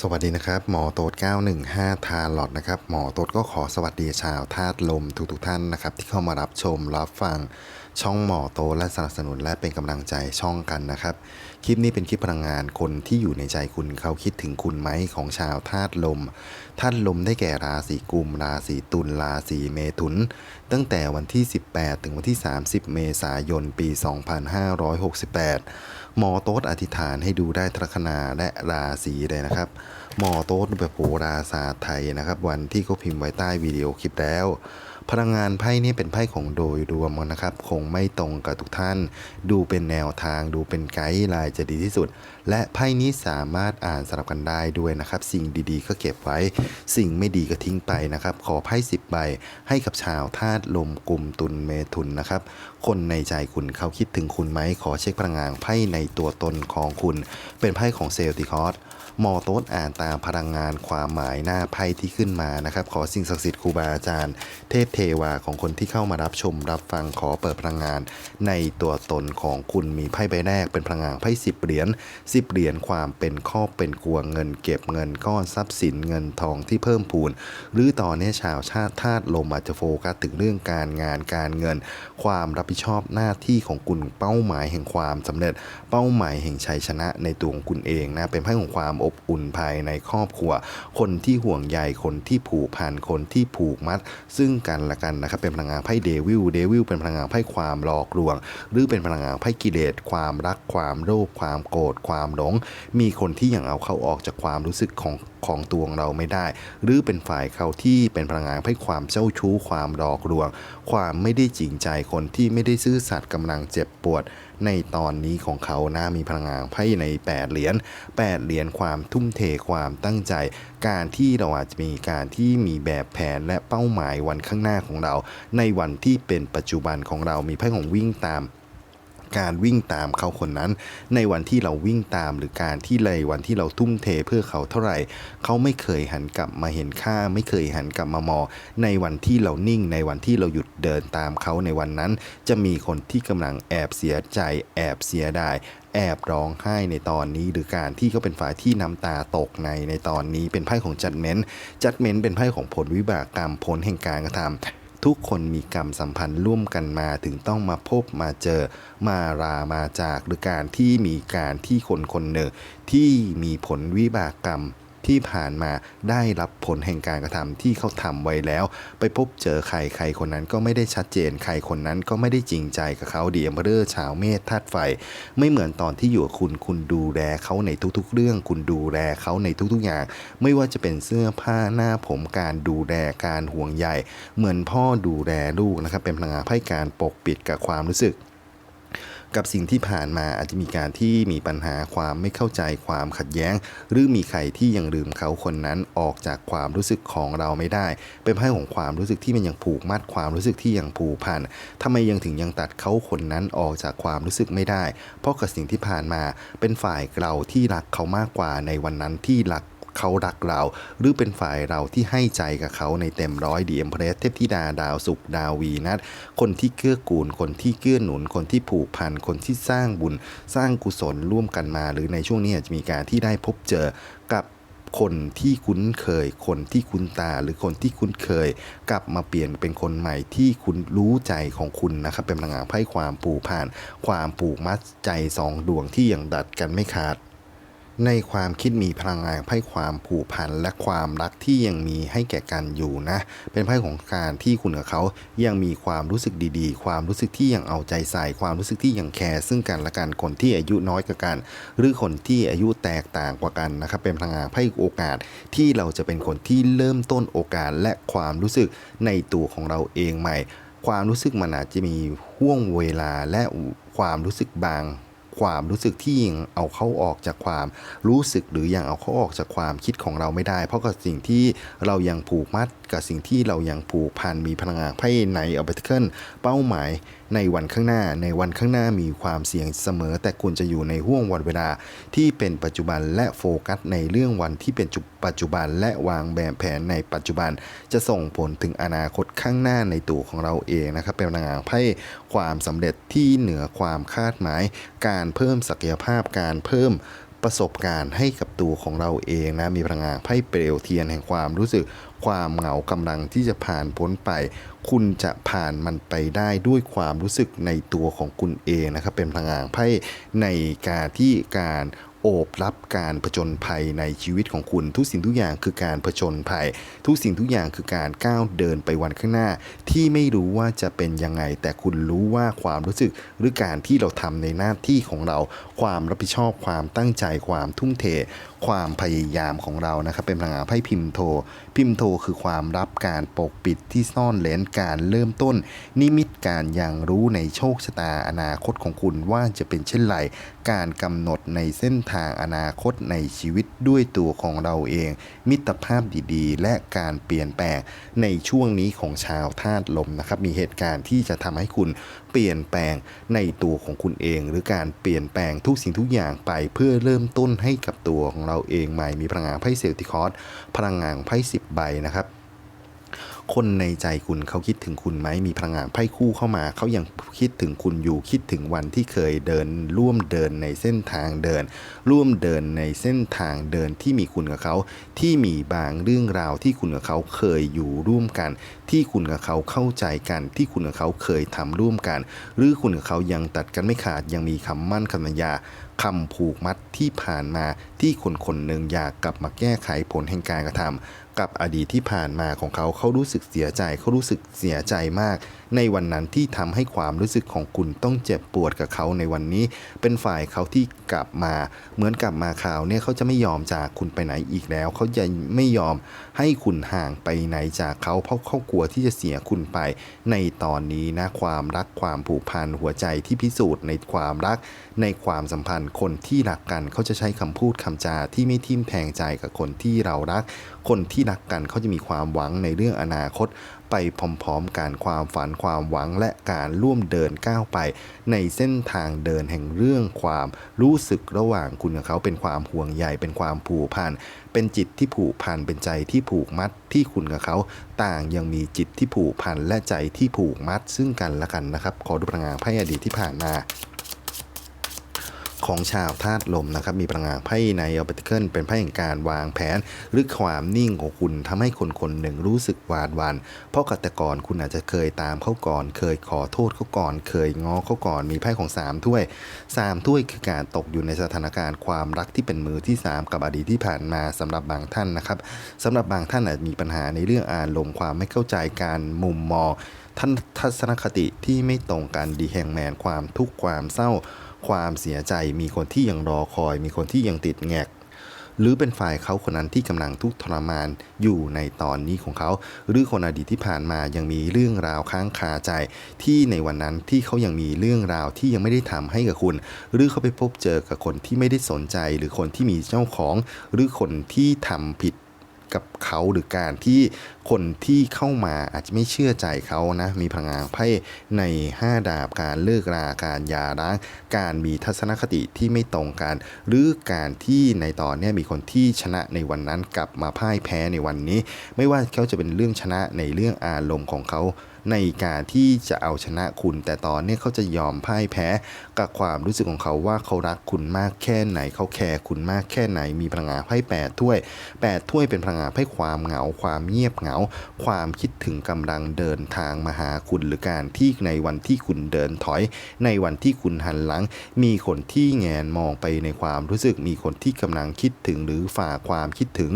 สวัสดีนะครับ หมอโต๊ด915 ทาร์ลอตนะครับ หมอโต๊ดก็ขอสวัสดีชาวธาตุลมทุกๆท่านนะครับ ที่เข้ามารับชมรับฟังช่องหมอโต๊ดและสนับสนุนและเป็นกำลังใจช่องกันนะครับ คลิปนี้เป็นคลิปพลังงานคนที่อยู่ในใจคุณเขาคิดถึงคุณไหมของชาวธาตุลมธาตุลมได้แก่ราศีกุม ราศีตุลราศีเมถุน ตั้งแต่วันที่ 18 ถึงวันที่ 30 เมษายนปี 2568 หมอโต๊ดอธิษฐานให้ดูได้ทรคนาและราศีเลยนะครับ หมอโต๊ดแบบโหราศาสตร์ไทยนะครับ วันที่เขาพิมพ์ไว้ใต้วิดีโอคลิปแล้ว พลังงานไพ่นี่เป็นไพ่ของโดยรวมนะครับคงไม่ตรงกับทุกท่าน ดูเป็นแนวทางดูเป็นไกด์ไลน์จะดีที่สุด และไพ่นี้สามารถอ่านสลับกันได้ด้วยนะครับ สิ่งดีๆ ก็เก็บไว้ สิ่งไม่ดีก็ทิ้งไปนะครับ ขอไพ่สิบใบให้กับชาวธาตุลมกลุ่มตุลเมถุนนะครับ คนในใจคุณเขาคิดถึงคุณไหมขอเช็คพลังงานไพ่ในตัวตนของคุณ เป็นไพ่ของเซลติคอร์ มอโต๊ดอ่านตามพลังงานความหมายหน้าไพ่ที่ขึ้นมานะครับ ขอสิ่งศักดิ์สิทธิ์ครูบาอาจารย์ เทพเทวาของคนที่เข้ามารับชมรับฟังขอเปิดพลังงาน ในตัวตนของคุณมีไพ่ใบแรกเป็นพลังงานไพ่สิบเหรียญสิบเหรียญความเป็นครอเป็นกลัวเงิน เก็บเงินก้อนทรัพย์สินเงินทองที่เพิ่มพูน หรือตอนนี้ชาวชาติธาตุลมอาจจะโฟกัสถึงเรื่องการงานการเงิน ความรับผิดชอบหน้าที่ของคุณเป้าหมายแห่งความสำเร็จ เป้าหมายแห่งชัยชนะในตัวของคุณเองนะเป็นไพ่ของความอบอุ่นภายในครอบครัว คนที่ห่วงใยคนที่ผูกพันคนที่ผูกมัด ซึ่งกันและกันนะครับเป็นพลังงานไพ่เดวิลเดวิลเป็นพลังงานไพ่ความหลอกลวง หรือเป็นพลังงานไพ่กิเลสความรักความโลภความโกรธความหลง มีคนที่ยังเอาเข้าออกจากความรู้สึกของ ของตัวของเราไม่ได้ หรือเป็นฝ่ายเขาที่เป็นพลังงานไพ่ความเจ้าชู้ ความหลอกลวง ความไม่ได้จริงใจคนที่ไม่ได้ซื่อสัตย์กำลังเจ็บปวด ในตอนนี้ของเขานะมีพลังงานไพ่ใน 8 เหรียญ8เหรียญความทุ่มเทความตั้งใจ การที่เราอาจจะมีการที่มีแบบแผนและเป้าหมายวันข้างหน้าของเรา ในวันที่เป็นปัจจุบันของเรามีไพ่ของวิ่งตาม การวิ่งตามเขาคนนั้น ในวันที่เราวิ่งตามหรือการที่เลยวันที่เราทุ่มเทเพื่อเขาเท่าไหร่ เขาไม่เคยหันกลับมาเห็นค่า ไม่เคยหันกลับมามองในวันที่เรานิ่ง ในวันที่เราหยุดเดินตามเขาในวันนั้น จะมีคนที่กำลังแอบเสียใจ แอบเสียดายแอบร้องไห้ในตอนนี้ หรือการที่เขาเป็นฝ่ายที่น้ำตาตกในในตอนนี้เป็นไพ่ของจัดเม้นจัดเม้นเป็นไพ่ของผลวิบากกรรมผลแห่งการกระทำ ทุกคนมีกรรมสัมพันธ์ร่วมกันมาถึงต้องมาพบมาเจอมารามาจากหรือการที่มีการที่คนคนหนึ่งที่มีผลวิบากกรรม ที่ผ่านมาได้รับผลแห่งการกระทำที่เขาทำไว้แล้ว ไปพบเจอใครใครคนนั้นก็ไม่ได้ชัดเจนใครคนนั้นก็ไม่ได้จริงใจกับเขาเดียมเบอร์ชาวเมษธาตุไฟ ไม่เหมือนตอนที่อยู่กับคุณคุณดูแลเขาในทุกๆ เรื่อง คุณดูแลเขาในทุกๆอย่าง ไม่ว่าจะเป็นเสื้อผ้าหน้าผมการดูแลการห่วงใยเหมือนพ่อดูแลลูกนะครับเป็นพลังงานไพ่การปกปิดกับความรู้สึก กับสิ่งที่ผ่านมาอาจจะมีการที่มีปัญหาความไม่เข้าใจความขัดแย้ง หรือมีใครที่ยังลืมเขาคนนั้นออกจากความรู้สึกของเราไม่ได้ เป็นไพ่ของความรู้สึกที่มันยังผูกมัดความรู้สึกที่ยังผูกพันทำไมยังถึงยังตัดเขาคนนั้นออกจากความรู้สึกไม่ได้ เพราะกับสิ่งที่ผ่านมาเป็นฝ่ายเราที่รักเขามากกว่าในวันนั้นที่รัก เขารักเรา หรือเป็นฝ่ายเราที่ให้ใจกับเขาในเต็มร้อยดีเอ็มเพรสเทพธิดาดาวสุขดาววีนัทคนที่เกื้อกูล คนที่เกื้อหนุน คนที่ผูกพัน คนที่สร้างบุญ สร้างกุศลร่วมกันมา หรือในช่วงนี้อาจจะมีการที่ได้พบเจอกับคนที่คุ้นเคย คนที่คุ้นตาหรือคนที่คุ้นเคย กลับมาเปลี่ยนเป็นคนใหม่ที่คุณรู้ใจของคุณนะครับเป็นพลังงานไพ่ความผูกพันความผูกมัดใจสองดวงที่ยังดัดกันไม่ขาด ในความคิดมีพลังงานไพ่ความผูกพันและความรักที่ยังมีให้แก่กันอยู่นะ เป็นไพ่ของการที่คุณกับเขายังมีความรู้สึกดีๆ ความรู้สึกที่ยังเอาใจใส่ ความรู้สึกที่ยังแคร์ซึ่งกันและกันคนที่อายุน้อยกว่ากัน หรือคนที่อายุแตกต่างกว่ากันนะครับ เป็นพลังงานไพ่โอกาสที่เราจะเป็นคนที่เริ่มต้นโอกาสและความรู้สึกในตัวของเราเองใหม่ ความรู้สึกมันอาจจะมีห่วงเวลาและความรู้สึกบาง ความรู้สึกที่ยังเอาเขาออกจากความรู้สึกหรือยังเอาเขาออกจากความคิดของเราไม่ได้ เพราะกับสิ่งที่เรายังผูกมัดกับสิ่งที่เรายังผูกพันมีพลังงานภายในอัลเบติเคิลเป้าหมาย ในวันข้างหน้า ในวันข้างหน้ามีความเสี่ยงเสมอ แต่คุณจะอยู่ในห่วงวันเวลาที่เป็นปัจจุบันและโฟกัสในเรื่องวันที่เป็นจุดปัจจุบันและวางแบบแผนในปัจจุบัน จะส่งผลถึงอนาคตข้างหน้าในตัวของเราเองนะครับ เป็นนางานไพ่ความสำเร็จที่เหนือความคาดหมาย การเพิ่มศักยภาพการเพิ่ม ประสบการณ์ให้กับตัวของเราเองนะมีพลังงานไพ่เปลวเทียนแห่งความรู้สึกความเหงากำลังที่จะผ่านพ้นไป คุณจะผ่านมันไปได้ด้วยความรู้สึกในตัวของคุณเองนะครับเป็นพลังงานไพ่ในการที่การ โอบรับการผจญภัยในชีวิตของคุณ ทุกสิ่งทุกอย่างคือการผจญภัย ทุกสิ่งทุกอย่างคือการก้าวเดินไปวันข้างหน้า ที่ไม่รู้ว่าจะเป็นยังไง แต่คุณรู้ว่าความรู้สึกหรือการที่เราทำในหน้าที่ของเรา ความรับผิดชอบความตั้งใจความทุ่มเท ความพยายามของเรานะครับ เป็นพลังงานไพ่พิมโท พิมโทคือความรับการปกปิดที่ซ่อนเลนการเริ่มต้น นิมิตการยังรู้ในโชคชะตาอนาคตของคุณว่าจะเป็นเช่นไร การกำหนดในเส้นทางอนาคตในชีวิตด้วยตัวของเราเอง มิตรภาพดีๆ และการเปลี่ยนแปลงในช่วงนี้ของชาวธาตุลมนะครับ มีเหตุการณ์ที่จะทำให้คุณ เปลี่ยนแปลงในตัวของคุณเอง หรือการเปลี่ยนแปลงทุกสิ่งทุกอย่างไป เพื่อเริ่มต้นให้กับตัวของเราเองใหม่มีพลังงานไพ่เซลติคอร์สพลังงานไพ่สิบใบนะครับ คนในใจคุณเขาคิดถึงคุณไหมมีพลังงานไพ่คู่เข้ามาเขายังคิดถึงคุณอยู่คิดถึงวันที่เคยเดิน ร่วมเดินในเส้นทางเดิน ร่วมเดินในเส้นทางเดินที่มีคุณกับเขาที่มีบางเรื่องราวที่คุณกับเขาเคยอยู่ร่วมกัน ที่คุณกับเขาเข้าใจกัน ที่คุณกับเขาเคยทำร่วมกัน หรือคุณกับเขายังตัดกันไม่ขาดยังมีคำมั่นคำสัญญาคำผูกมัดที่ผ่านมาที่คนคนหนึ่งอยากกลับมาแก้ไขผลแห่งการกระทำ กับอดีตที่ผ่านมาของเขาเขารู้สึกเสียใจเขารู้สึกเสียใจมาก ในวันนั้นที่ทำให้ความรู้สึกของคุณต้องเจ็บปวดกับเขาในวันนี้ เป็นฝ่ายเขาที่กลับมา เหมือนกลับมาข่าวเนี่ยเขาจะไม่ยอมจากคุณไปไหนอีกแล้ว เขาจะไม่ยอมให้คุณห่างไปไหนจากเขาเพราะเขากลัวที่จะเสียคุณไป ในตอนนี้นะความรักความผูกพันหัวใจที่พิสูจน์ในความรักในความสัมพันธ์คนที่รักกันเขาจะใช้คำพูดคำจาที่ไม่ทิ่มแทงใจกับคนที่เรารัก คนที่รักกันเขาจะมีความหวังในเรื่องอนาคต ไปพร้อมๆกันความฝันความหวังและการร่วมเดินก้าวไป ในเส้นทางเดินแห่งเรื่องความรู้สึกระหว่างคุณกับเขาเป็นความห่วงใยเป็นความผูกพันเป็นจิตที่ผูกพันเป็นใจที่ผูกมัดที่คุณกับเขา ต่างยังมีจิตที่ผูกพันและใจที่ผูกมัดซึ่งกันและกันนะครับ ขอดูพลังงานไพ่อดีตที่ผ่านมา ของชาวธาตุลมนะครับมีพลังงานไพ่ในออปติเคิลเป็นไพ่แห่งการวางแผน หรือความนิ่งของคุณทำให้คนคนหนึ่งรู้สึกหวาดหวันเพราะกัตกรคุณอาจจะเคยตามเขาก่อน เคยขอโทษเขาก่อน เคยง้อเขาก่อน มีไพ่ของ 3 ถ้วย 3 ถ้วยคือการตกอยู่ในสถานการณ์ความรักที่เป็นมือที่ 3 กับอดีตที่ผ่านมาสำหรับบางท่านนะครับสำหรับบางท่านอาจมีปัญหาในเรื่องอารมณ์ความไม่เข้าใจการมุมมองท่านทัศนคติที่ไม่ตรงกันดีแห่งแมนความทุกข์ความเศร้า ความเสียใจ มีคนที่ยังรอคอย มีคนที่ยังติดแงก หรือเป็นฝ่ายเขาคนนั้นที่กำลังทุกข์ทรมานอยู่ในตอนนี้ของเขา หรือคนอดีตที่ผ่านมายังมีเรื่องราวค้างคาใจ ที่ในวันนั้นที่เขายังมีเรื่องราวที่ยังไม่ได้ทำให้กับคุณ หรือเขาไปพบเจอกับคนที่ไม่ได้สนใจ หรือคนที่มีเจ้าของ หรือคนที่ทำผิดกับเขาหรือการที่คนที่เข้ามาอาจจะไม่เชื่อใจเขานะ มีพลังงานไพ่ใน 5 ดาบการเลิกราการยาร้าง การมีทัศนคติที่ไม่ตรงกัน หรือการที่ในตอนนี้มีคนที่ชนะในวันนั้นกลับมาพ่ายแพ้ในวันนี้ ไม่ว่าเขาจะเป็นเรื่องชนะในเรื่องอารมณ์ของเขาในการที่จะเอาชนะคุณ แต่ตอนนี้เขาจะยอมพ่ายแพ้กับความรู้สึกของเขาว่าเขารักคุณมากแค่ไหนเขาแคร์คุณมากแค่ไหนมีพลังงานไพ่แปดถ้วยแปดถ้วยเป็นพลังงานไพ่ความเหงาความเงียบเหงาความคิดถึงกำลังเดินทางมาหาคุณหรือการที่ในวันที่คุณเดินถอย ในวันที่คุณหันหลัง มีคนที่แงนมองไปในความรู้สึกมีคนที่กำลังคิดถึงหรือฝากความคิดถึง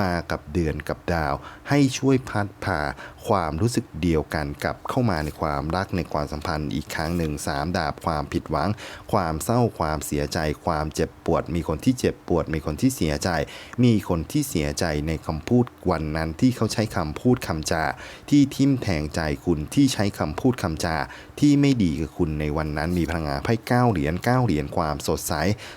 มากับเดือนกับดาว ให้ช่วยพัดพาความรู้สึกเดียวกันกลับเข้ามาในความรักในความสัมพันธ์อีกครั้งหนึ่งสามดาบความผิดหวัง ความเศร้าความเสียใจ ความเจ็บปวด มีคนที่เจ็บปวด มีคนที่เสียใจ มีคนที่เสียใจในคำพูดวันนั้นที่เขาใช้คคำพูดคำจา ที่ทิ่มแทงใจคุณที่ใช้คำพูดคำจา ที่ไม่ดีกับคุณในวันนั้นมีพลังงานไพ่เก้าเหรียญเก้าเหรียญความสดใส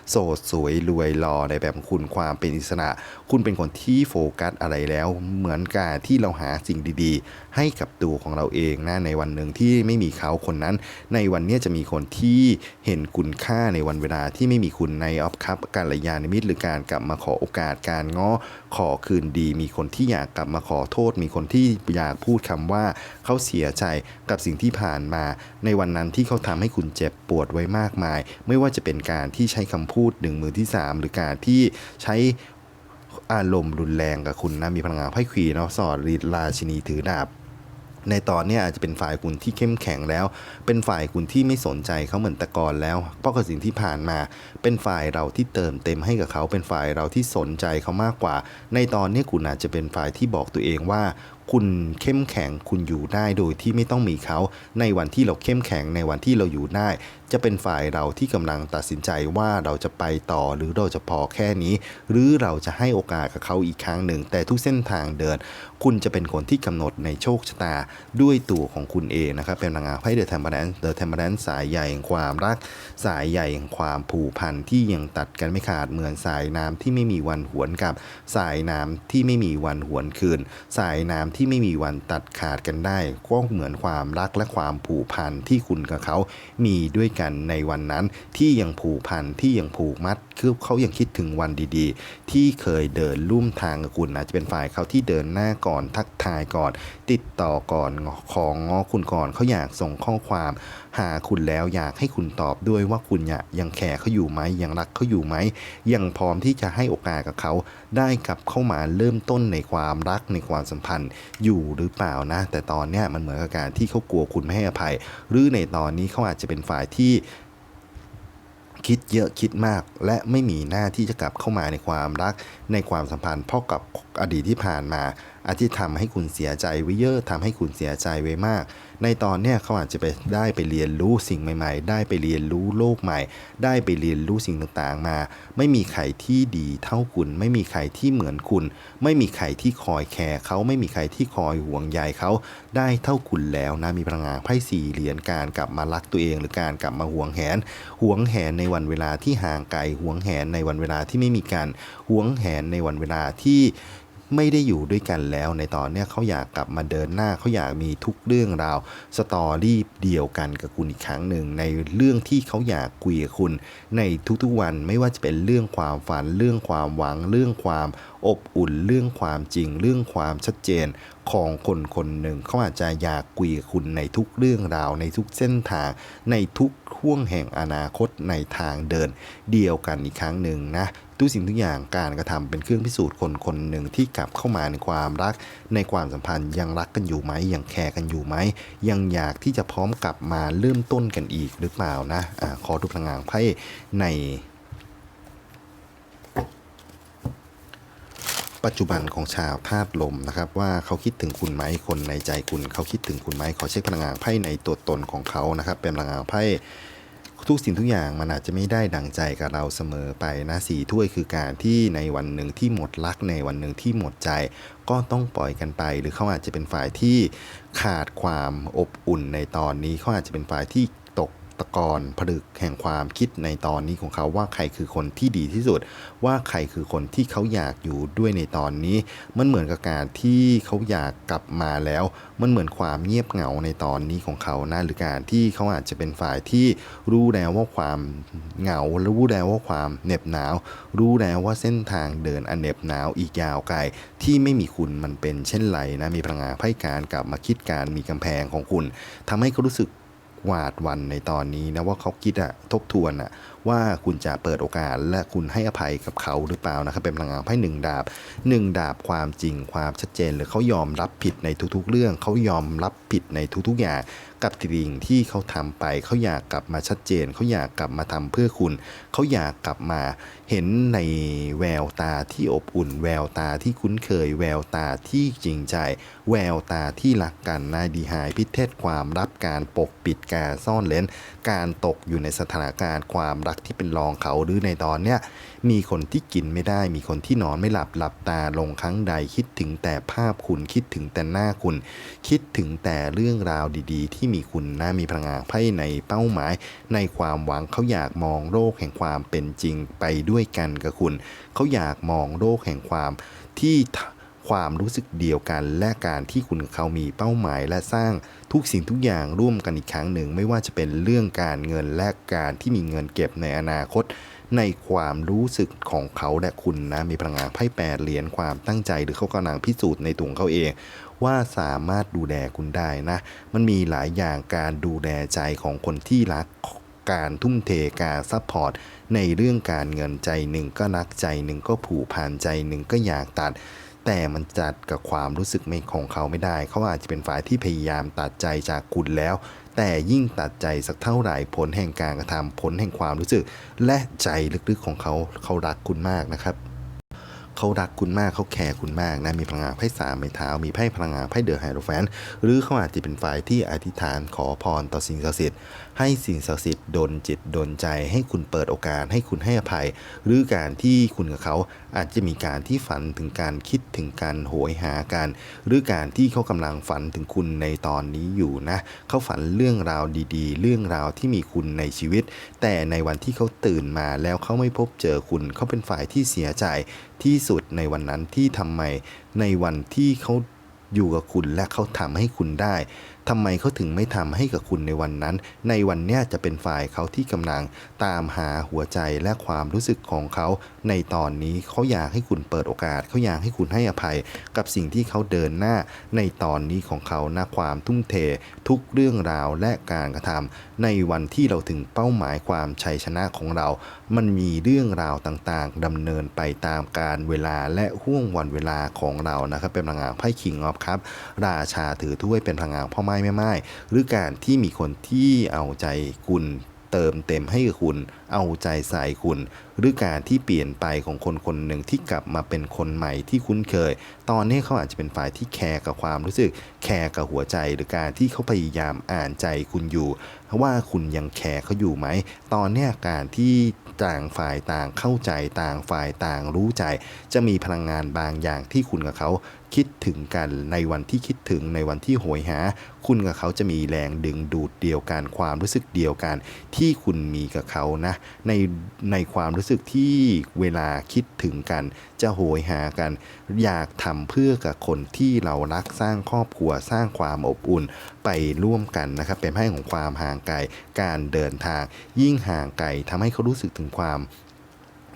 โสดสวยรวยรอในแบบของคุณความเป็นอิสระ คุณเป็นคนที่โฟกัสอะไรแล้ว เหมือนการที่เราหาสิ่งดีๆ ให้กับตัวของเราเองนะในวันหนึ่งที่ไม่มีเขาคนนั้น ในวันนี้จะมีคนที่เห็นคุณค่าในวันเวลาที่ไม่มีคุณในออฟคัพการระยานมิตรหรือการกลับมาขอโอกาสการง้อขอคืนดี มีคนที่อยากกลับมาขอโทษมีคนที่อยากพูดคำว่าเขาเสียใจกับสิ่งที่ผ่านมา ในวันนั้นที่เขาทำให้คุณเจ็บปวดไว้มากมาย ไม่ว่าจะเป็นการที่ใช้คำพูดหนึ่งมือที่สามหรือการที่ใช้อารมณ์รุนแรงกับคุณนะมีพลังงานไพ่ควีเนาะสอดราชินีถือดาบ ในตอนนี้อาจจะเป็นฝ่ายคุณที่เข้มแข็งแล้ว เป็นฝ่ายคุณที่ไม่สนใจเขาเหมือนแต่ก่อนแล้ว เพราะกับสิ่งที่ผ่านมา เป็นฝ่ายเราที่เติมเต็มให้กับเขา เป็นฝ่ายเราที่สนใจเขามากกว่า ในตอนนี้คุณอาจจะเป็นฝ่ายที่บอกตัวเองว่า คุณเข้มแข็งคุณอยู่ได้โดยที่ไม่ต้องมีเขาในวันที่เราเข้มแข็งในวันที่เราอยู่ได้ จะเป็นฝ่ายเราที่กำลังตัดสินใจว่าเราจะไปต่อหรือเราจะพอแค่นี้ หรือเราจะให้โอกาสกับเขาอีกครั้งหนึ่ง แต่ทุกเส้นทางเดิน คุณจะเป็นคนที่กำหนดในโชคชะตาด้วยตัวของคุณเองนะครับเป็นพลังงานไพ่เดอะเทมเปอร์แลนเดอะเทมเปอร์แลนสายใหญ่แห่งความรัก สายใหญ่แห่งความผูกพันที่ยังตัดกันไม่ขาดเหมือนสายน้ำที่ไม่มีวันหวนกลับ สายน้ำที่ไม่มีวันหวนคืน สายน้ำที่ไม่มีวันตัดขาดกันได้ก็เหมือนความรักและความผูกพันที่คุณกับเขา มีด้วยกันในวันนั้นที่ยังผูกพันที่ยังผูกมัดคือเขายังคิดถึงวันดีๆ ที่เคยเดินลุ่มทางกับคุณอาจจะเป็นฝ่ายเขาที่เดินหน้าก่อนทักทายก่อน ติดต่อก่อนของงอคุณก่อนเขาอยากส่งข้อความ หาคุณแล้วอยากให้คุณตอบด้วยว่าคุณยังแคร์เขาอยู่ไหมยังรักเขาอยู่ไหมยังพร้อมที่จะให้โอกาสกับเขาได้กลับเข้ามาเริ่มต้นในความรักในความสัมพันธ์อยู่หรือเปล่านะ แต่ตอนเนี้ยมันเหมือนกับการที่เขากลัวคุณไม่ให้อภัย หรือในตอนนี้เขาอาจจะเป็นฝ่ายที่คิดเยอะคิดมาก และไม่มีหน้าที่จะกลับเข้ามาในความรักในความสัมพันธ์เพราะกับอดีตที่ผ่านมาอาจจะทำให้คุณเสียใจไว้เยอะทำให้คุณเสียใจไว้มาก ในตอนเนี้ยเขาอาจจะไปได้ไปเรียนรู้สิ่งใหม่ ๆ ได้ไปเรียนรู้โลกใหม่ ได้ไปเรียนรู้สิ่งต่างๆมา ไม่มีใครที่ดีเท่าคุณ ไม่มีใครที่เหมือนคุณ ไม่มีใครที่คอยแคร์เขาไม่มีใครที่คอยห่วงใยเขาได้เท่าคุณแล้วนะมีพลังงานไพ่สี่เหรียญการกลับมารักตัวเอง หรือการกลับมาห่วงแหนห่วงแหนในวันเวลาที่ห่างไกลห่วงแหนในวันเวลาที่ไม่มีการห่วงแหนในวันเวลาที่ ไม่ได้อยู่ด้วยกันแล้ว ในตอนเนี้ยเขาอยากกลับมาเดินหน้าเขาอยากมีทุกเรื่องราวสตอรี่เดียวกันกับคุณอีกครั้งหนึ่งในเรื่องที่เขาอยากคุยกับคุณ ในทุกๆวันไม่ว่าจะเป็นเรื่องความฝันเรื่องความหวังเรื่องความอบอุ่นเรื่องความจริง เรื่องความชัดเจนของคนคนหนึ่งเขาอาจจะอยากคุยกับคุณในทุกเรื่องราว ในทุกเส้นทาง ในทุกห่วงแห่งอนาคตในทางเดิน เดียวกันอีกครั้งหนึ่งนะ ทุกสิ่งทุกอย่างการกระทำเป็นเครื่องพิสูจน์คนคนหนึ่งที่กลับเข้ามาในความรัก ในความสัมพันธ์ยังรักกันอยู่ไหมยังแคร์กันอยู่ไหมยังอยากที่จะพร้อมกลับมาเริ่มต้นกันอีกหรือเปล่านะอะขอดูพลังงานไพ่ในปัจจุบันของชาวธาตุลมนะครับว่าเขาคิดถึงคุณไหมคนในใจคุณ เขาคิดถึงคุณไหมขอเช็คพลังงานไพ่ในตัวตนของเขานะครับ เป็นพลังงานไพ่ ทุกสิ่งทุกอย่างมันอาจจะไม่ได้ดังใจกับเราเสมอไปนะสีถ้วยคือการที่ในวันหนึ่งที่หมดรักในวันหนึ่งที่หมดใจ ก็ต้องปล่อยกันไป หรือเขาอาจจะเป็นฝ่ายที่ขาดความอบอุ่นในตอนนี้เขาอาจจะเป็นฝ่ายที่ ตกตะกอนผลึกแห่งความคิดในตอนนี้ของเขาว่าใครคือคนที่ดีที่สุด ว่าใครคือคนที่เขาอยากอยู่ด้วยในตอนนี้ มันเหมือนกับการที่เขาอยากกลับมาแล้ว มันเหมือนความเงียบเหงาในตอนนี้ของเขานะหรือการที่เขาอาจจะเป็นฝ่ายที่รู้แล้วว่าความเหงารู้แล้วว่าความเหน็บหนาว รู้แล้วว่าเส้นทางเดินอันเหน็บหนาวอีกยาวไกลที่ไม่มีคุณมันเป็นเช่นไรนะมีพลังงานไพ่การกลับมาคิดการมีกำแพงของคุณทำให้เขารู้สึก หวาดวันในตอนนี้นะว่าเขาคิดอะทบทวนอะ ว่าคุณจะเปิดโอกาสและคุณให้อภัยกับเขาหรือเปล่านะครับ เป็นพลังงานไพ่หนึ่งดาบหนึ่งดาบความจริงความชัดเจน หรือเขายอมรับผิดในทุกๆ เรื่องเขายอมรับผิดในทุกๆ อย่างกับสิ่งที่เขาทำไปเขาอยากกลับมาชัดเจนเขาอยากกลับมาทำเพื่อคุณ เขาอยากกลับมาเห็นในแววตาที่อบอุ่น แววตาที่คุ้นเคย แววตาที่จริงใจ แววตาที่รักกันนายดีหายพิเทศความรับการปกปิดการซ่อนเลน การตกอยู่ในสถานการณ์ความรักที่เป็นรองเขาหรือในตอนเนี้ยมีคนที่กินไม่ได้ มีคนที่นอนไม่หลับหลับตาลงครั้งใด คิดถึงแต่ภาพคุณคิดถึงแต่หน้าคุณ คิดถึงแต่เรื่องราวดีๆ ที่มีคุณนะมีพลังงานไพ่ในเป้าหมาย ในความหวังเขาอยากมองโลกแห่งความเป็นจริงไปด้วยกันกับคุณ เขาอยากมองโลกแห่งความที่ ความรู้สึกเดียวกัน และการที่คุณกับเขามีเป้าหมาย และสร้างทุกสิ่งทุกอย่างร่วมกันอีกครั้งหนึ่ง ไม่ว่าจะเป็นเรื่องการเงินและการที่มีเงินเก็บในอนาคต ในความรู้สึกของเขาและคุณนะมีพลังงานไพ่แปดเหรียญความตั้งใจ หรือเขากำลังพิสูจน์ในตัวเขาเองว่าสามารถดูแลคุณได้นะ มันมีหลายอย่างการดูแลใจของคนที่รัก การทุ่มเทการซัพพอร์ตในเรื่องการเงินใจหนึ่งก็รักใจหนึ่งก็ผูกพันใจหนึ่งก็อยากตัด แต่มันจัดกับความรู้สึกไม่ของเขาไม่ได้ เขาอาจจะเป็นฝ่ายที่พยายามตัดใจจากคุณแล้ว แต่ยิ่งตัดใจสักเท่าไหร่ผลแห่งการกระทำผลแห่งความรู้สึก และใจลึกๆของเขาเขารักคุณมากนะครับเขารักคุณมากเขาแคร์คุณมากนะมีพลังงานไพ่สามไม้เท้ามีไพ่พลังงานไพ่เดอะไฮโรแฟนหรือเขาอาจจะเป็นฝ่ายที่อธิษฐานขอพรต่อสิ่งศักดิ์สิทธิ์ให้สิ่งศักดิ์สิทธิ์ดลจิตดลใจ ให้คุณเปิดโอกาสให้คุณให้อภัย หรือการที่คุณกับเขา อาจจะมีการที่ฝันถึงการคิดถึงการโหยหากันหรือการที่เขากำลังฝันถึงคุณในตอนนี้อยู่นะเขาฝันเรื่องราวดีๆ เรื่องราวที่มีคุณในชีวิต แต่ในวันที่เขาตื่นมาแล้วเขาไม่พบเจอคุณเขาเป็นฝ่ายที่เสียใจที่สุดในวันนั้นที่ทำไมในวันที่เขาอยู่กับคุณและเขาทำให้คุณได้ ทำไมเขาถึงไม่ทำให้กับคุณในวันนั้น ในวันเนี้ยจะเป็นฝ่ายเขาที่กำลังตามหาหัวใจและความรู้สึกของเขา ในตอนนี้เขาอยากให้คุณเปิดโอกาสเขาอยากให้คุณให้อภัย กับสิ่งที่เขาเดินหน้า ในตอนนี้ของเขานะความทุ่มเท ทุกเรื่องราวและการกระทำในวันที่เราถึงเป้าหมายความชัยชนะของเรา มันมีเรื่องราวต่างๆดำเนินไปตามการเวลาและห่วงวันเวลาของเรานะครับเป็นพลังงานไพ่คิงออฟครับ ราชาถือถ้วยเป็นพลังงานพ่อไม้แม่ไม้หรือการที่มีคนที่เอาใจคุณเติมเต็มให้คุณ เอาใจใส่คุณ หรือการที่เปลี่ยนไปของคนคนหนึ่งที่กลับมาเป็นคนใหม่ที่คุ้นเคย ตอนนี้เขาอาจจะเป็นฝ่ายที่แคร์กับความรู้สึก แคร์กับหัวใจ หรือการที่เขาพยายามอ่านใจคุณอยู่ว่าคุณยังแคร์เขาอยู่ไหม ตอนนี้การที่ต่างฝ่ายต่างเข้าใจต่างฝ่ายต่างรู้ใจ จะมีพลังงานบางอย่างที่คุณกับเขา คิดถึงกันในวันที่คิดถึงในวันที่โหยหา คุณกับเขาจะมีแรงดึงดูดเดียวกัน ความรู้สึกเดียวกัน ที่คุณมีกับเขานะในในความรู้สึกที่เวลาคิดถึงกัน จะโหยหากัน อยากทำเพื่อกับคนที่เรารักสร้างครอบครัวสร้างความอบอุ่นไปร่วมกันนะครับเป็นให้ของความห่างไกลการเดินทาง ยิ่งห่างไกลทำให้เขารู้สึกถึงความ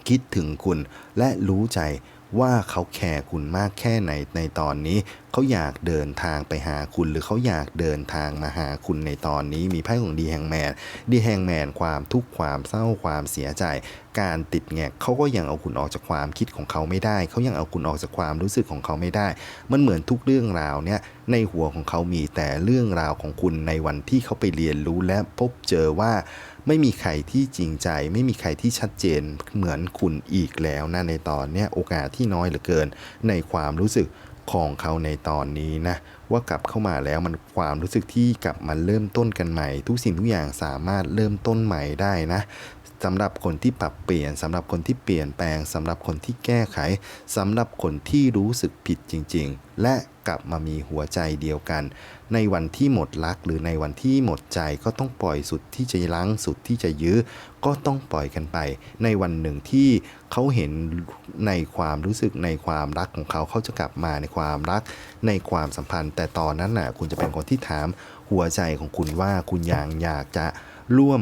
คิดถึงคุณและรู้ใจ ว่าเขาแคร์คุณมากแค่ไหนในตอนนี้ เขาอยากเดินทางไปหาคุณ หรือเขาอยากเดินทางมาหาคุณในตอนนี้ มีไพ่ของดีแฮงแมนดีแฮงแมนความทุกข์ความเศร้าความเสียใจ การติดแงกเขาก็ยังเอาคุณออกจากความคิดของเขาไม่ได้ เขายังเอาคุณออกจากความรู้สึกของเขาไม่ได้ มันเหมือนทุกเรื่องราวเนี่ยในหัวของเขามีแต่เรื่องราวของคุณในวันที่เขาไปเรียนรู้และพบเจอว่า ไม่มีใครที่จริงใจ ไม่มีใครที่ชัดเจนเหมือนคุณอีกแล้วนะในตอนเนี้ยโอกาสที่น้อยเหลือเกิน ในความรู้สึกของเขาในตอนนี้นะว่ากลับเข้ามาแล้วมันความรู้สึกที่กลับมาเริ่มต้นกันใหม่ ทุกสิ่งทุกอย่างสามารถเริ่มต้นใหม่ได้นะสำหรับคนที่ปรับเปลี่ยนสำหรับคนที่เปลี่ยนแปลงสำหรับคนที่แก้ไขสำหรับคนที่รู้สึกผิดจริง ๆ และกลับมามีหัวใจเดียวกัน ในวันที่หมดรัก หรือในวันที่หมดใจก็ต้องปล่อยสุดที่จะลังสุดที่จะยื้อ ก็ต้องปล่อยกันไป ในวันหนึ่งที่เขาเห็นในความรู้สึกในความรักของเขาเขาจะกลับมาในความรัก ในความสัมพันธ์ แต่ตอนนั้นน่ะคุณจะเป็นคนที่ถามหัวใจของคุณว่าคุณยังอยากจะร่วม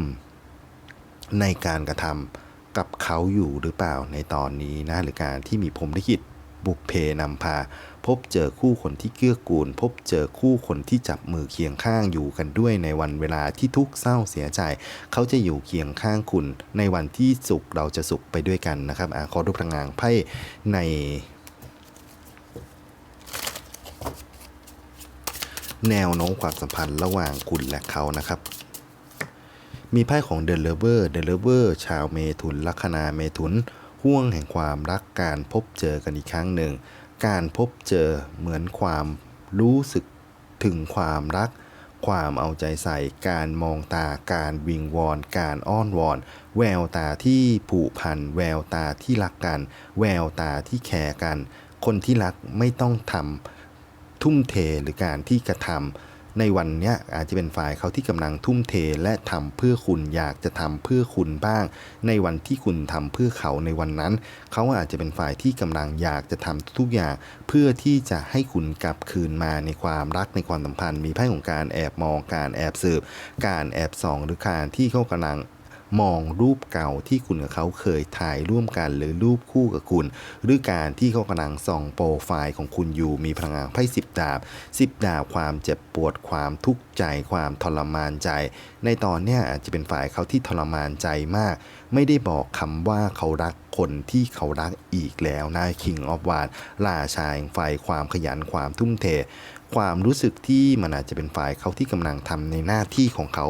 ในการกระทำกับเขาอยู่หรือเปล่าในตอนนี้นะหรือการที่มีผมลิขิต บุพเพนำพา พบเจอคู่คนที่เกื้อกูล พบเจอคู่คนที่จับมือเคียงข้างอยู่กันด้วยในวันเวลาที่ทุกข์เศร้าเสียใจ เขาจะอยู่เคียงข้างคุณ ในวันที่สุขเราจะสุขไปด้วยกันนะครับอาขอดูพลังงานไพ่ในแนวโน้มความสัมพันธ์ระหว่างคุณและเขานะครับ มีไพ่ของเดลเลเวอร์ เดลเลเวอร์ ชาวเมถุนลัคนาเมถุน ห่วงแห่งความรักการพบเจอกันอีกครั้งหนึ่ง การพบเจอเหมือนความรู้สึกถึงความรัก ความเอาใจใส่ การมองตา การวิงวอน การอ้อนวอน แววตาที่ผูกพัน แววตาที่รักกัน แววตาที่แคร์กัน คนที่รักไม่ต้องทำทุ่มเทหรือการที่กระทำ ในวันนี้อาจจะเป็นฝ่ายเขาที่กำลังทุ่มเทและทำเพื่อคุณอยากจะทำเพื่อคุณบ้าง ในวันที่คุณทำเพื่อเขาในวันนั้น เขาอาจจะเป็นฝ่ายที่กำลังอยากจะทำทุกอย่าง เพื่อที่จะให้คุณกลับคืนมาในความรักในความสัมพันธ์ มีไพ่ของการแอบมองการแอบสืบ การแอบส่องหรือการที่เขากำลัง มองรูปเก่าที่คุณกับเขาเคยถ่ายร่วมกันหรือรูปคู่กับคุณ หรือการที่เขากำลังส่องโปรไฟล์ของคุณอยู่มีพลังงานไพ่สิบดาบสิบดาบความเจ็บปวดความทุกข์ใจความทรมานใจ ในตอนเนี้ยอาจจะเป็นฝ่ายเขาที่ทรมานใจมาก ไม่ได้บอกคำว่าเขารักคนที่เขารักอีกแล้วนะ King of w a n ราชาแห่งไฟความขยันความทุ่มเท ความรู้สึกที่มันอาจจะเป็นฝ่ายเขาที่กำลังทำในหน้าที่ของเขา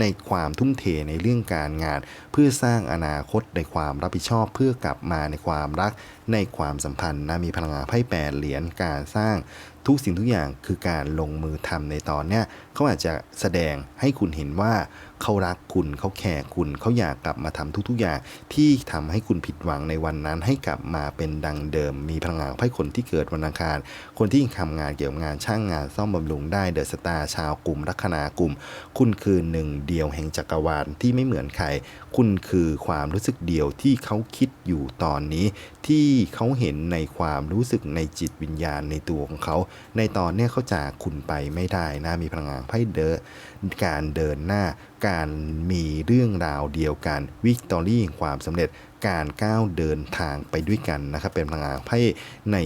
ในความทุ่มเทในเรื่องการงาน เพื่อสร้างอนาคตในความรับผิดชอบ เพื่อกลับมาในความรัก ในความสัมพันธ์นะมีพลังงานไพ่แปดเหรียญการสร้างทุกสิ่งทุกอย่างคือการลงมือทำในตอนเนี้ยเขาอาจจะแสดงให้คุณเห็นว่า เขารักคุณเขาแคร์คุณเขาอยากกลับมาทำทุกๆอย่างที่ทำให้คุณผิดหวังในวันนั้นให้กลับมาเป็นดังเดิม มีพลังงานไพ่คนที่เกิดวันอังคาร คนที่ทำงานเกี่ยวกับงานช่างงานซ่อมบำรุงได้เดอะสตาร์ชาวกลุ่มลัคนากลุ่ม คุณคือหนึ่งเดียวแห่งจักรวาลที่ไม่เหมือนใคร คุณคือความรู้สึกเดียวที่เขาคิดอยู่ตอนนี้ ที่เขาเห็นในความรู้สึกในจิตวิญญาณในตัวของเขา ในตอนนี้เขาจากคุณไปไม่ได้นะมีพลังงานไพ่เดอการเดินหน้าการมีเรื่องราวเดียวกันวิกตอรี่ความสำเร็จการก้าวเดินทางไปด้วยกันนะครับ เป็นพลังงานไพ่ใน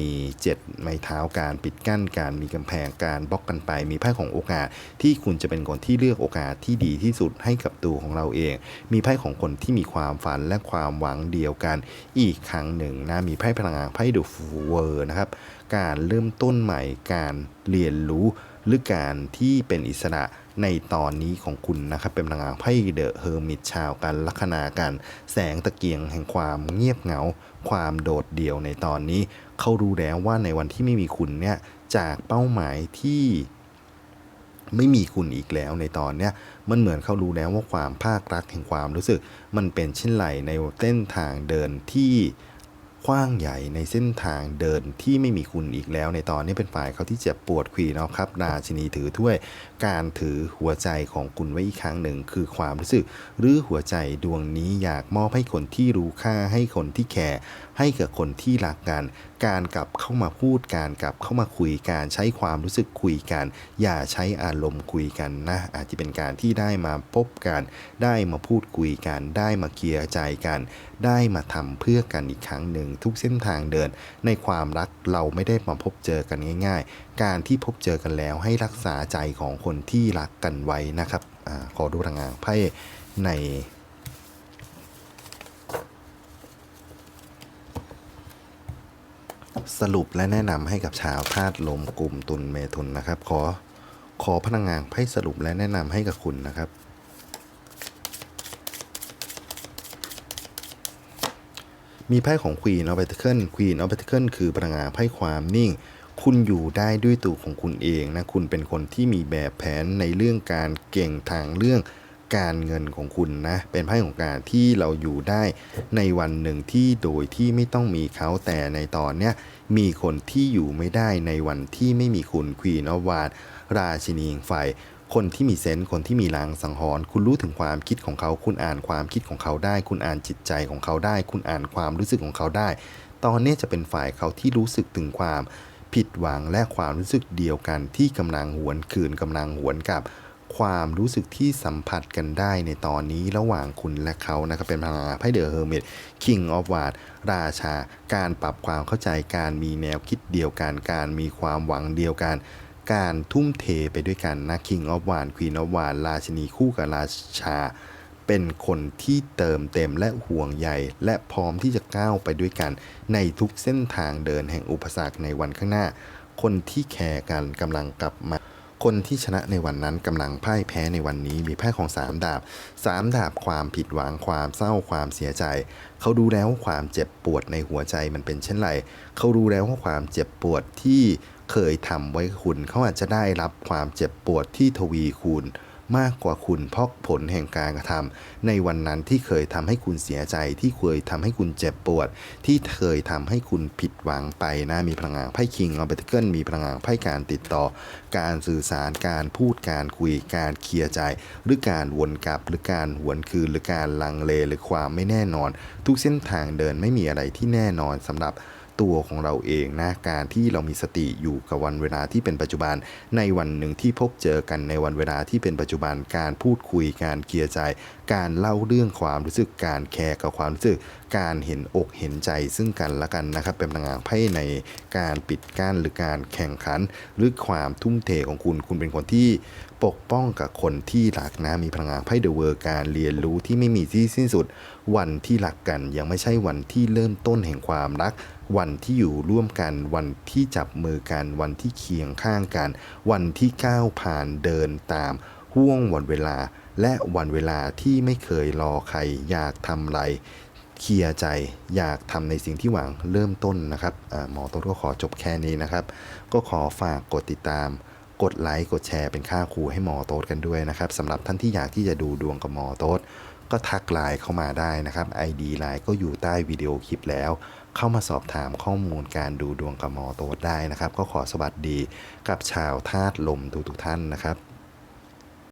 เจ็ดไม้เท้าการปิดกั้นการมีกำแพงการบล็อกกันไป มีไพ่ของโอกาสที่คุณจะเป็นคนที่เลือกโอกาสที่ดีที่สุดให้กับตัวของเราเอง มีไพ่ของคนที่มีความฝันและความหวังเดียวกัน อีกครั้งหนึ่งนะมีไพ่พลังงานไพ่ดูฟูเวอร์นะครับการเริ่มต้นใหม่การเรียนรู้หรือการที่เป็นอิสระ ในตอนนี้ของคุณนะครับ เป็นพลังงานไพ่เดอะเฮอร์มิตชาวกันลัคนากัน แสงตะเกียงแห่งความเงียบเหงา ความโดดเดี่ยวในตอนนี้ เขารู้แล้วว่าในวันที่ไม่มีคุณเนี่ยจากเป้าหมายที่ไม่มีคุณอีกแล้วในตอนเนี้ยมันเหมือนเขารู้แล้วว่าความภาครักแห่งความรู้สึก มันเป็นเช่นไรในเส้นทางเดินที่ กว้างใหญ่ในเส้นทางเดินที่ไม่มีคุณอีกแล้ว ในตอนนี้เป็นฝ่ายเขาที่เจ็บปวดขีนเอาครับราชินีถือถ้วยการถือหัวใจของคุณไว้อีกครั้งหนึ่ง คือความรู้สึก หรือหัวใจดวงนี้อยากมอบให้คนที่รู้ค่าให้คนที่แคร์ให้กับคนที่รักกัน การกลับเข้ามาพูดการกลับเข้ามาคุยการใช้ความรู้สึกคุยกัน อย่าใช้อารมณ์คุยกันนะ อาจจะเป็นการที่ได้มาพบกันได้มาพูดคุยกัน ได้มาเคลียร์ใจกัน ได้มาทำเพื่อกันอีกครั้งหนึ่งทุกเส้นทางเดิน ในความรักเราไม่ได้มาพบเจอกันง่าย ๆ การที่พบเจอกันแล้วให้รักษาใจของคนที่รักกันไว้นะครับอขอดูทางงานไพ่ใน สรุปและแนะนำให้กับชาวธาตุลมกลุ่มตุลเมถุนนะครับ ขอขอพนักงานไพ่สรุปและแนะนำให้กับคุณนะครับ มีไพ่ของ Queen of Pentacles Queen of Pentacles คือพลังงานไพ่ความนิ่ง คุณอยู่ได้ด้วยตัวของคุณเองนะ คุณเป็นคนที่มีแบบแผนในเรื่องการเก่งทางเรื่อง การเงินของคุณนะ เป็นไพ่ของการที่เราอยู่ได้ในวันหนึ่งที่โดยที่ไม่ต้องมีเขาแต่ในตอนเนี้ยมีคนที่อยู่ไม่ได้ในวันที่ไม่มีคุณ Queen of w a n ราชินีไฟคนที่มีเซนส์คนที่มีลางสังหรณ์คุณรู้ถึงความคิดของเขา คุณอ่านความคิดของเขาได้ คุณอ่านจิตใจของเขาได้ คุณอ่านความรู้สึกของเขาได้ ตอนนี้จะเป็นฝ่ายเขาที่รู้สึกถึงความผิดหวังและความรู้สึกเดียวกันที่กำลังหวนคืนกำลังหวนกลับ ความรู้สึกที่สัมผัสกันได้ในตอนนี้ระหว่างคุณและเขานะครับเป็นพลังงานไพ่เดอะเฮอร์เมิต King of w a r d ราชา การปรับความเข้าใจการมีแนวคิดเดียวกัน การมีความหวังเดียวกัน การทุ่มเทไปด้วยกันนะ King of w a n Queen of w a n ราชินีคู่กับราชา เป็นคนที่เติมเต็มและห่วงใยและพร้อมที่จะก้าวไปด้วยกัน ในทุกเส้นทางเดินแห่งอุปสรรคในวันข้างหน้า คนที่แคร์กันกำลังกลับมา คนที่ชนะในวันนั้นกำลังพ่ายแพ้ในวันนี้มีไพ่ของสามดาบสามดาบความผิดหวังความเศร้าความเสียใจ เขาดูแล้วว่าความเจ็บปวดในหัวใจมันเป็นเช่นไร เขารู้แล้วว่าความเจ็บปวดที่เคยทำไว้คุณ เขาอาจจะได้รับความเจ็บปวดที่ทวีคูณ มากกว่าคุณเพราะผลแห่งการกระทำในวันนั้นที่เคยทำให้คุณเสียใจ ที่เคยทำให้คุณเจ็บปวด ที่เคยทำให้คุณผิดหวังไปนะมีพลังงานไพ่คิงเอาเบตเกิลมีพลังงานไพ่การติดต่อ การสื่อสารการพูดการคุยการเคลียร์ใจ หรือการวนกลับหรือการหวนคืนหรือการลังเลหรือความไม่แน่นอน ทุกเส้นทางเดินไม่มีอะไรที่แน่นอนสำหรับ ตัวของเราเองนะการที่เรามีสติอยู่กับวันเวลาที่เป็นปัจจุบัน ในวันหนึ่งที่พบเจอกันในวันเวลาที่เป็นปัจจุบันการพูดคุยการเคลียร์ใจ การเล่าเรื่องความรู้สึกการแคร์กับความรู้สึก การเห็นอกเห็นใจซึ่งกันและกันนะครับ เป็นพลังงานไพ่ในการปิดกั้นหรือการแข่งขัน หรือความทุ่มเทของคุณคุณเป็นคนที่ปกป้องกับคนที่รักนะมีพลังงานไพ่เดอะเวอร์การเรียนรู้ที่ไม่มีที่สิ้นสุด วันที่รักกันยังไม่ใช่วันที่เริ่มต้นแห่งความรัก วันที่อยู่ร่วมกัน วันที่จับมือกัน วันที่เคียงข้างกัน วันที่ก้าวผ่านเดินตามห่วงวันเวลา และวันเวลาที่ไม่เคยรอใครอยากทำอะไรเคลียร์ใจอยากทำในสิ่งที่หวังเริ่มต้นนะครับอาหมอต้นก็ขอจบแค่นี้นะครับ ก็ขอฝากกดติดตาม กดไลค์กดแชร์เป็นค่าครูให้หมอโต๊ดกันด้วยนะครับสำหรับท่านที่อยากที่จะดูดวงกับหมอโต๊ดก็ทักไลน์เข้ามาได้นะครับ ID ไลน์ก็อยู่ใต้วิดีโอคลิปแล้ว เข้ามาสอบถามข้อมูลการดูดวงกับหมอโต๊ดได้นะครับ ก็ขอสวัสดีกับชาวธาตุลมทุกๆท่านนะครับ